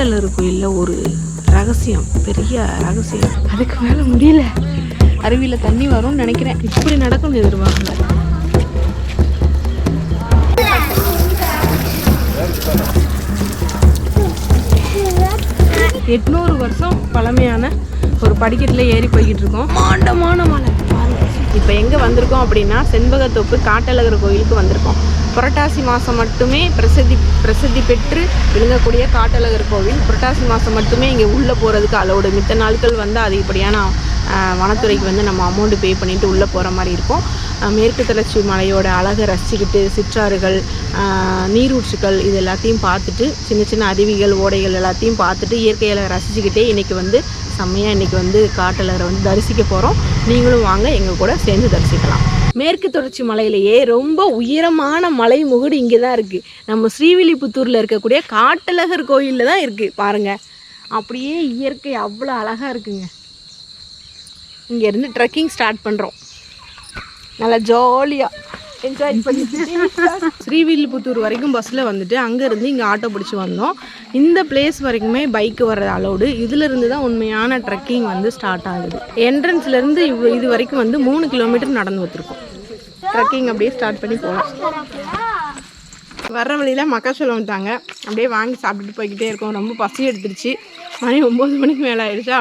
காட்டலர் கோயிலில் ஒரு ரகசியம் பெரிய ரகசியம். அதுக்கு மேலே முடியல. அருவியில் தண்ணி வரும்னு நினைக்கிறேன். இப்படி நடக்கும்னு எதிர்பார்க்கல. எட்நூறு வருஷம் பழமையான ஒரு படிக்கட்டில் ஏறி போய்கிட்டு இருக்கோம். மாண்டமான மலை இப்போ எங்கே வந்திருக்கோம் அப்படின்னா செண்பகத்தோப்பு காட்டழகர் கோயிலுக்கு வந்திருக்கோம். புரட்டாசி மாதம் மட்டுமே பிரசித்தி பிரசித்தி பெற்று விளங்கக்கூடிய காட்டழகர் கோவில். புரட்டாசி மாதம் மட்டுமே இங்கே உள்ளே போகிறதுக்கு அலோடு மித்த நாட்கள் வந்து அதிகப்படியான வனத்துறைக்கு வந்து நம்ம அமௌண்ட் பே பண்ணிட்டு உள்ளே போகிற மாதிரி இருக்கும். மேற்கு தொடர்ச்சி மலையோட அழகை ரசிச்சுக்கிட்டு சிற்றாறுகள் நீரூற்றுகள் இது எல்லாத்தையும் பார்த்துட்டு சின்ன சின்ன அருவிகள் ஓடைகள் எல்லாத்தையும் பார்த்துட்டு இயற்கையில் ரசிச்சுக்கிட்டே இன்றைக்கி வந்து செம்மையாக இன்றைக்கி வந்து காட்டலரை வந்து தரிசிக்க போகிறோம் நீங்களும் வாங்க எங்கள் கூட சேர்ந்து தரிசிக்கலாம். மேற்கு தொடர்ச்சி மலையிலேயே ரொம்ப உயரமான மலை முகுடு இங்கே தான் இருக்குது நம்ம ஸ்ரீவில்லிபுத்தூரில் இருக்கக்கூடிய காட்டழகர் கோயிலில் தான் இருக்குது பாருங்கள் அப்படியே இயற்கை அவ்வளோ அழகாக இருக்குங்க. இங்கேருந்து ட்ரெக்கிங் ஸ்டார்ட் பண்ணுறோம் நல்லா ஜாலியாக என்ஜாய் பண்ணிட்டு ஸ்ரீவில்லிபுத்தூர் வரைக்கும் பஸ்ஸில் வந்துட்டு அங்கேருந்து இங்கே ஆட்டோ பிடிச்சி வந்தோம். இந்த பிளேஸ் வரைக்குமே பைக்கு வர்றது அலௌடு இதிலிருந்து தான் உண்மையான ட்ரெக்கிங் வந்து ஸ்டார்ட் ஆகுது. என்ட்ரன்ஸ்லேருந்து இவ் இது வரைக்கும் வந்து மூணு கிலோமீட்டர் நடந்து வச்சுருக்கோம் ட்ரெக்கிங் அப்படியே ஸ்டார்ட் பண்ணி போகலாம் வர்ற வழியில் மக்காச்சோளம் வந்துட்டாங்க அப்படியே வாங்கி சாப்பிட்டுட்டு போய்கிட்டே இருக்கோம். ரொம்ப பசி எடுத்துருச்சு. மணி ஒம்பது மணிக்கு மேலே ஆயிடுச்சா?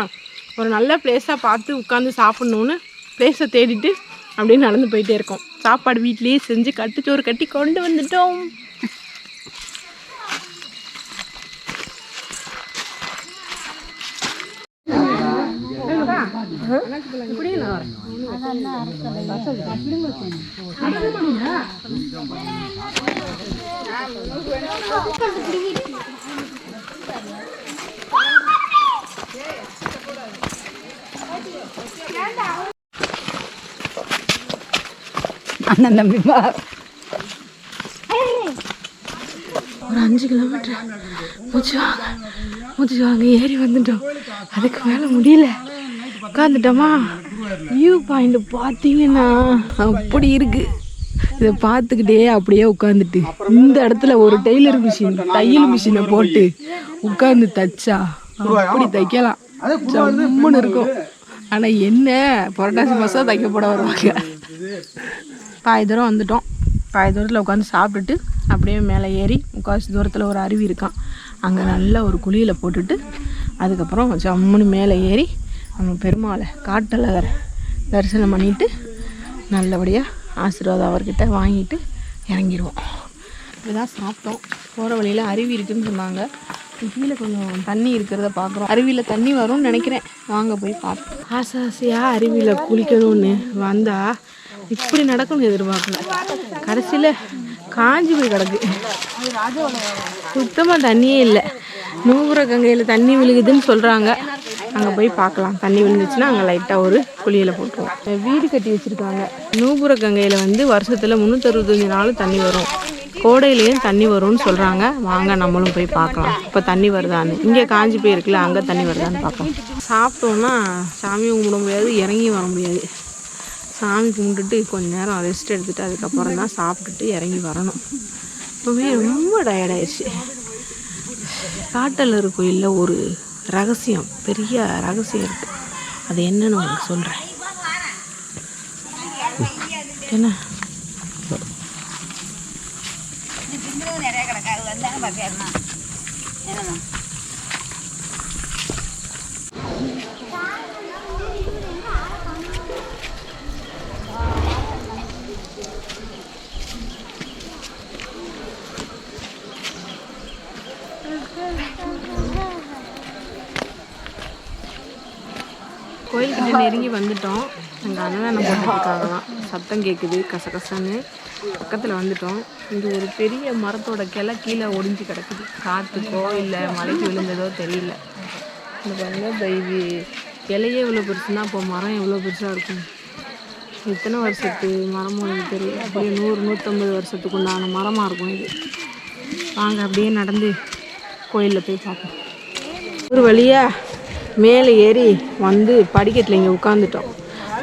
ஒரு நல்ல பிளேஸாக பார்த்து உட்காந்து சாப்பிட்ணுன்னு பிளேஸை தேடிட்டு அப்படியே நடந்து போயிட்டே இருக்கோம். சாப்பாடு வீட்லேயே செஞ்சு கட்டுச்சோறு கட்டி கொண்டு வந்துட்டோம். அண்ணன் தம்பி ஒரு அஞ்சு கிலோமீட்டர் மூச்சு வாங்க. மூச்சு வாங்க. ஏறி வந்துட்டோம். அதுக்கு மேலே முடியல. உட்காந்துட்டோமா வியூ பாயிண்ட் பார்த்தீங்கன்னா அப்படி இருக்கு. இதை பார்த்துக்கிட்டே அப்படியே உட்காந்துட்டு இந்த இடத்துல ஒரு டெய்லர் மிஷின் தையல் மிஷினை போட்டு உட்காந்து தைச்சா அப்படி தைக்கலாம். ஜம்முன்னு இருக்கும். ஆனால் என்ன? புரட்டாசி மாதம் தைக்கப்பட வருவாங்க பாய் தூரம் வந்துட்டோம். பாய் தூரத்தில் உட்காந்து சாப்பிட்டுட்டு அப்படியே மேலே ஏறி முக்கால்வாசி தூரத்தில் ஒரு அருவி இருக்கான் அங்கே நல்லா ஒரு குழியில் போட்டுட்டு அதுக்கப்புறம் ஜம்முன்னு மேலே ஏறி நம்ம பெருமாளை காட்டழகரை தரிசனம் பண்ணிட்டு நல்லபடியாக ஆசீர்வாதம் அவர்கிட்ட வாங்கிட்டு இறங்கிடுவோம் இப்படிதான் சாப்பிட்டோம். போகிற வழியில் அருவி இருக்குன்னு சொன்னாங்க. கீழே கொஞ்சம் தண்ணி இருக்கிறத பார்க்குறோம். அருவியில் தண்ணி வரும்னு நினைக்கிறேன். வாங்க போய் பார்ப்போம். ஆசை ஆசையாக அருவியில் குளிக்கணும்னு வந்தால் இப்படி நடக்கும்னு எதிர்பார்க்கல. கடைசியில் காஞ்சி போய் கிடக்கு. சுத்தமாக தண்ணியே இல்லை. நூபுர கங்கையில் தண்ணி விழுகுதுன்னு சொல்கிறாங்க அங்கே போய் பார்க்கலாம். தண்ணி விழுந்துச்சுன்னா அங்கே லைட்டாக ஒரு குழியில் போட்டுருவோம். வீடு கட்டி வச்சுருக்காங்க. நூபுர கங்கையில் வந்து வருஷத்தில் முந்நூற்றறுபத்தஞ்சு நாள் தண்ணி வரும். கோடையிலையும் தண்ணி வரும்னு சொல்கிறாங்க வாங்க நம்மளும் போய் பார்க்கலாம். இப்போ தண்ணி வருதான்னு. இங்கே காஞ்சி போயிருக்குல்ல அங்கே தண்ணி வருதான்னு பார்க்கலாம். சாப்பிட்டோன்னா சாமி கும்பிட முடியாது இறங்கி வர முடியாது. சாமி கும்பிட்டுட்டு கொஞ்ச நேரம் ரெஸ்ட் எடுத்துட்டு அதுக்கப்புறம் தான் சாப்பிட்டுட்டு இறங்கி வரணும். இப்போவே ரொம்ப டயர்டாயிடுச்சு காட்டலர் கோயிலில் ஒரு ரகசியம் பெரிய ரகசியம் இருக்குது அது என்னன்னு உங்களுக்கு சொல்கிறேன் என்ன? நிறைய கோயில்கிட்ட நெருங்கி வந்துட்டோம். அங்கே அன்னதானம் போட்டுருக்காங்களாம் சத்தம் கேட்குது கசகசன்னு. பக்கத்தில் வந்துட்டோம். இங்கே ஒரு பெரிய மரத்தோட கிளை கீழே ஒடிஞ்சு கிடக்குது. காற்றுக்கோ இல்லை மலைக்கு விழுந்ததோ தெரியல. இந்த பாருங்க இது இலையே இவ்வளோ பெருசுனா அப்போ மரம் எவ்வளோ பெருசாக இருக்கும்? எத்தனை வருஷத்து மரமும் எனக்கு தெரியல. அப்படியே நூறு நூற்றம்பது வருஷத்துக்கு உண்டான மரமாக இருக்கும் இது. வாங்க அப்படியே நடந்து கோயிலில் போய் பார்ப்போம். ஒரு வழியா மேலே ஏறி வந்து படிக்கட்டில் இங்கே உட்காந்துட்டோம்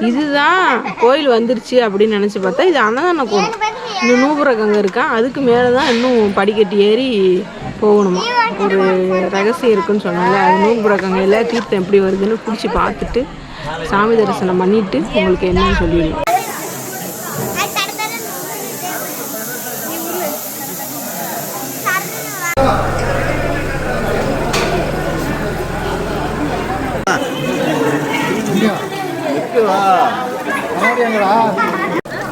இதுதான் கோயில் வந்துருச்சு அப்படின்னு நினச்சி பார்த்தா இது அன்னதான கோயில். இன்னும் நூபுரகங்க இருக்கான் இருக்கா அதுக்கு மேலே தான் இன்னும் படிக்கட்டு ஏறி போகணுமா? ஒரு ரகசியம் இருக்குன்னு சொன்னாங்க. அது நூபுரகங்கையில் தீர்த்தம் எப்படி வருதுன்னு பிடிச்சி பார்த்துட்டு சாமி தரிசனம் பண்ணிட்டு உங்களுக்கு என்னன்னு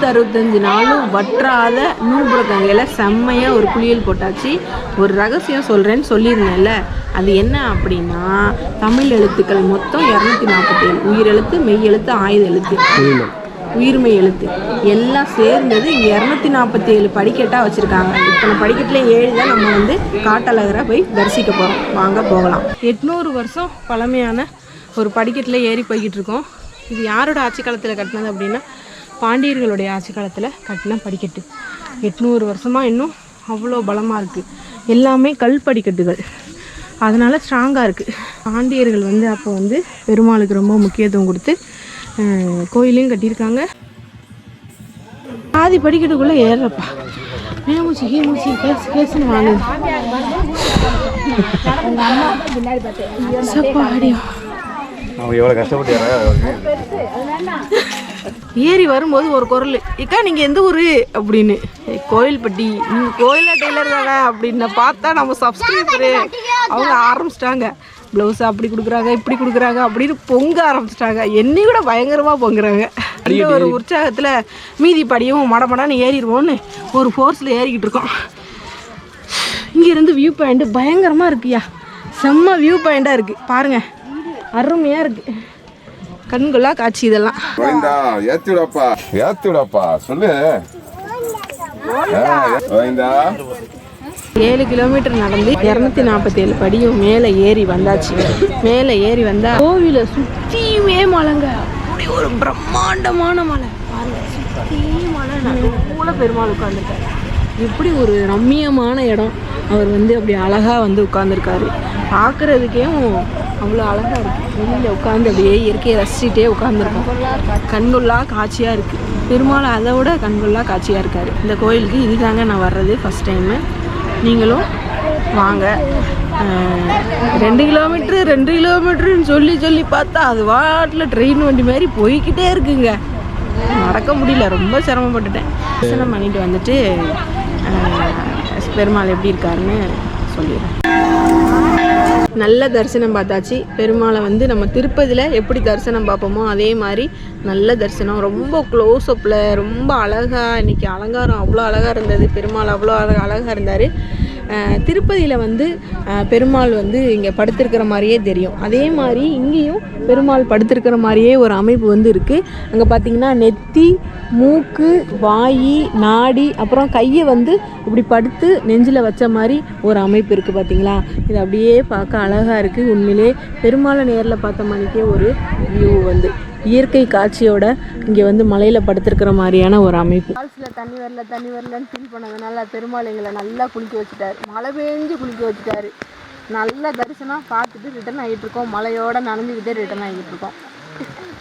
முந்நூற்றி அறுபத்தஞ்சு நாளும் வற்றாத நூல்புற கங்கையில் செம்மையாக ஒரு குளியல் போட்டாச்சு. ஒரு ரகசியம் சொல்கிறேன்னு சொல்லியிருந்தேன்ல. அது என்ன அப்படின்னா தமிழ் எழுத்துக்கள் மொத்தம் இரநூத்தி நாற்பத்தேழு உயிரெழுத்து மெய் எழுத்து ஆயுத எழுத்து. உயிர்மை எழுத்து. எல்லாம் சேர்ந்தது இரநூத்தி நாற்பத்தி ஏழு படிக்கட்டாக வச்சுருக்காங்க. இத்தனை படிக்கட்டில் ஏழு தான் நம்ம வந்து காட்டழகரை போய் தரிசிக்க போகிறோம் வாங்க போகலாம். எட்நூறு வருஷம் பழமையான ஒரு படிக்கட்டில் ஏறி போய்கிட்டு இருக்கோம். இது யாரோட ஆட்சி காலத்தில் கட்டினது அப்படின்னா பாண்டியர்களுடைய ஆட்சி காலத்தில் கட்டின படிக்கட்டு. எட்நூறு வருஷமாக இன்னும் அவ்வளோ பலமாக இருக்குது எல்லாமே கல் படிக்கட்டுகள். அதனால் ஸ்ட்ராங்காக இருக்குது பாண்டியர்கள் வந்து அப்போ வந்து பெருமாளுக்கு ரொம்ப முக்கியத்துவம் கொடுத்து கோயிலையும் கட்டியிருக்காங்க. ஆதி படிக்கட்டுக்குள்ளே ஏறப்பா மேமூச்சி கீமூச்சி கேசு கேசுன்னு வாங்குது. சப்பாடியா. அவங்க எவ்வளோ கஷ்டப்பட்டு ஏறி வரும்போது ஒரு குரல் இக்கா நீங்கள் எந்த ஊர்? அப்படின்னு. "ஏய், கோயில்பட்டி. நீங்கள் கோயில டெய்லர் தானே? அப்படின்னு பார்த்தா நம்ம சப்ஸ்கிரைபரு அவங்க ஆரம்பிச்சிட்டாங்க. ப்ளவுஸ் அப்படி கொடுக்குறாங்க இப்படி கொடுக்குறாங்க அப்படின்னு பொங்க ஆரம்பிச்சிட்டாங்க. என்னை விட பயங்கரமாக பொங்குறாங்க. இந்த ஒரு உற்சாகத்தில் மீதி படியும் மடமடான்னு ஏறிடுவோன்னு ஒரு ஃபோர்ஸில் ஏறிக்கிட்டு இருக்கோம். இங்கேருந்து வியூ பாயிண்ட் பயங்கரமாக இருக்குயா செம்ம வியூ பாயிண்ட்டாக இருக்குது பாருங்கள் அருமையாக இருக்குது கண்கொள்ளா காட்சி இதெல்லாம். ஏத்தி விடப்பா ஏத்தி விடப்பா சொல்லு ஏழு கிலோமீட்டர் நடந்து இரநூத்தி நாற்பத்தேழு படியும் மேலே ஏறி வந்தாச்சு. மேலே ஏறி வந்தா கோவிலை சுற்றியுமே மலைங்க. அப்படி ஒரு பிரம்மாண்டமான மலை. பாருங்க மலை நடுவுல பெருமாள் உட்காந்துருக்காரு எப்படி ஒரு ரம்மியமான இடம். அவர் வந்து அப்படி அழகா வந்து உட்காந்துருக்காரு பார்க்கறதுக்கே அவ்வளோ அழகாக இருக்குது வெளியில் உட்காந்து அப்படியே இயற்கையை ரசிச்சுட்டே உட்காந்துருக்கோம் கண்கொள்ளா காட்சியாக இருக்குது பெருமாள் அதை விட கண்கொள்ளா காட்சியாக இருக்கார். இந்த கோயிலுக்கு இதுதாங்க நான் வர்றது ஃபஸ்ட் டைமு நீங்களும் வாங்க. ரெண்டு கிலோமீட்ரு ரெண்டு கிலோமீட்டருன்னு சொல்லி சொல்லி பார்த்தா அது வாட்டில் ட்ரெயின் வண்டி மாதிரி போய்கிட்டே இருக்குங்க. நடக்க முடியல. ரொம்ப சிரமப்பட்டுட்டேன். தரிசனம் பண்ணிட்டு வந்துட்டு பெருமாள் எப்படி இருக்காருன்னு சொல்லிடுறேன். நல்ல தரிசனம் பார்த்தாச்சு. பெருமாளை வந்து நம்ம திருப்பதியில் எப்படி தரிசனம் பார்ப்போமோ அதே மாதிரி நல்ல தரிசனம். ரொம்ப க்ளோஸ்அப்பில் ரொம்ப அழகாக இன்றைக்கி அலங்காரம் அவ்வளோ அழகாக இருந்தது. பெருமாள் அவ்வளோ அழக அழகாக இருந்தார். திருப்பதியில் வந்து பெருமாள் வந்து இங்கே படுத்திருக்கிற மாதிரியே தெரியும். அதே மாதிரி இங்கேயும் பெருமாள் படுத்திருக்கிற மாதிரியே ஒரு அமைப்பு வந்து இருக்குது அங்கே பார்த்தீங்கன்னா நெத்தி மூக்கு வாய் நாடி அப்புறம் கையை வந்து இப்படி படுத்து நெஞ்சில் வச்ச மாதிரி ஒரு அமைப்பு இருக்குது பார்த்திங்களா இது அப்படியே பார்க்க அழகாக இருக்குது உண்மையிலே பெருமாளை நேரில் பார்த்த மாதிரிக்கே ஒரு வியூ வந்து. இயற்கை காட்சியோட இங்கே வந்து மலையில் படுத்துருக்கிற மாதிரியான ஒரு அமைப்பு. ஃபால்ஸில் தண்ணி வரல தண்ணி வரலன்னு ஃபீல் பண்ணதுனால பெருமாள் எங்களை நல்லா குளிக்க வச்சுட்டாரு. மழை பெஞ்சு குளிக்க வச்சுட்டாரு. நல்ல தரிசனம் பார்த்துட்டு ரிட்டர்ன் ஆகிட்டு இருக்கோம். மலையோட நனைஞ்சுக்கிட்டே ரிட்டர்ன் ஆகிட்டு இருக்கோம்.